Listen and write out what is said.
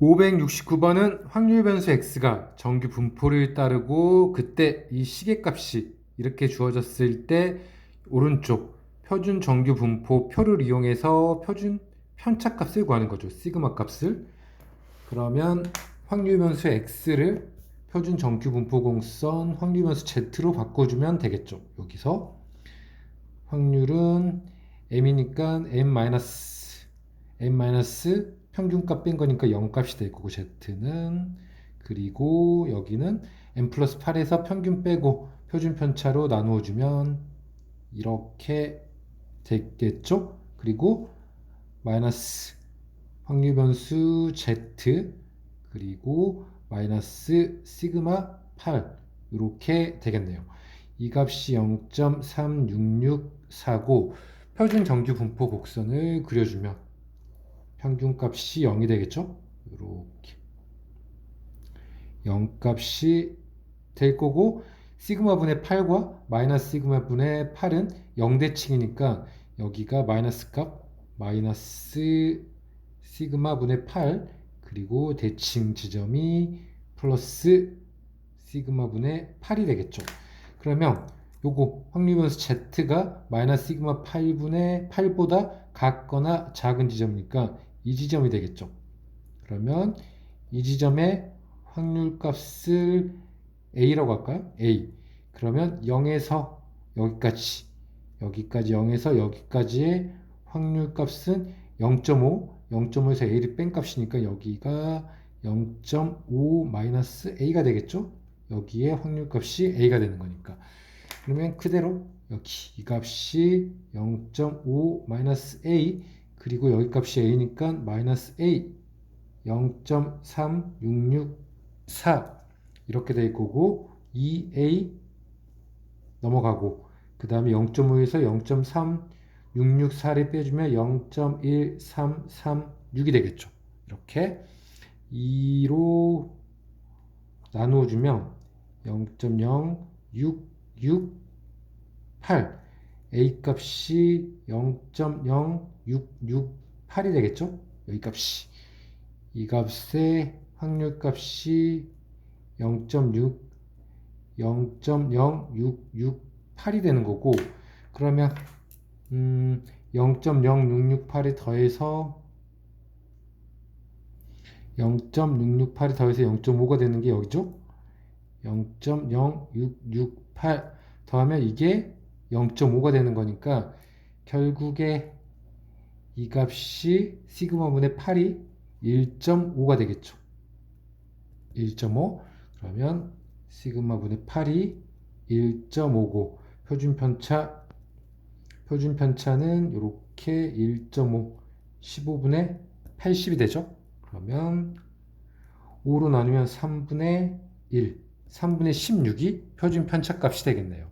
569번은 확률 변수 x가 정규 분포를 따르고 그때 이 시계값이 이렇게 주어졌을 때 오른쪽 표준 정규 분포 표를 이용해서 표준 편차값을 구하는 거죠. 시그마 값을. 그러면 확률 변수 x를 표준 정규 분포 공선 확률 변수 z로 바꿔주면 되겠죠. 여기서 확률은 m이니까 m m 평균값 뺀 거니까 0값이 될 거고 z는 그리고 여기는 m 플러스 8에서 평균 빼고 표준 편차로 나누어 주면 이렇게 되겠죠? 그리고 마이너스 확률 변수 z 그리고 마이너스 시그마 8 이렇게 되겠네요. 이 값이 0.36649 표준 정규 분포 곡선을 그려주면 평균값이 0이 되겠죠? 이렇게 0값이 될 거고 시그마 분의 8과 마이너스 시그마 분의 8은 0대칭이니까 여기가 마이너스 값 마이너스 시그마 분의 8 그리고 대칭 지점이 플러스 시그마 분의 8이 되겠죠. 그러면 요거 확률 변수 z가 마이너스 시그마 8분의 8보다 같거나 작은 지점이니까 이 지점이 되겠죠. 그러면 이 지점의 확률 값을 a라고 할까요? a. 그러면 0에서 여기까지 여기까지 0에서 여기까지의 확률 값은 0.5 0.5에서 a를 뺀 값이니까 여기가 0.5 마이너스 a가 되겠죠? 여기에 확률 값이 a가 되는 거니까 그러면 그대로 여기 이 값이 0.5 마이너스 a 그리고 여기 값이 a니까 마이너스 a 0.3664 이렇게 될 거고 2a 넘어가고 그 다음에 0.5에서 0.3664를 빼주면 0.1336이 되겠죠. 이렇게 2로 나누어 주면 0.0668 a 값이 0.0668이 되겠죠? 여기 값이 이 값의 확률 값이 0.6 0.0668이 되는 거고 그러면 음, 0.0668에 더해서 0.668이 더해서 0.5가 되는 게 여기죠? 0.0668 더하면 이게 0.5가 되는 거니까 결국에 이 값이 시그마분의 8이 1.5가 되겠죠. 1.5 그러면 시그마분의 8이 1.5고 표준 편차 표준 편차는 이렇게 1.5 15분의 80이 되죠. 그러면 5로 나누면 3분의 1 3분의 16이 표준 편차 값이 되겠네요.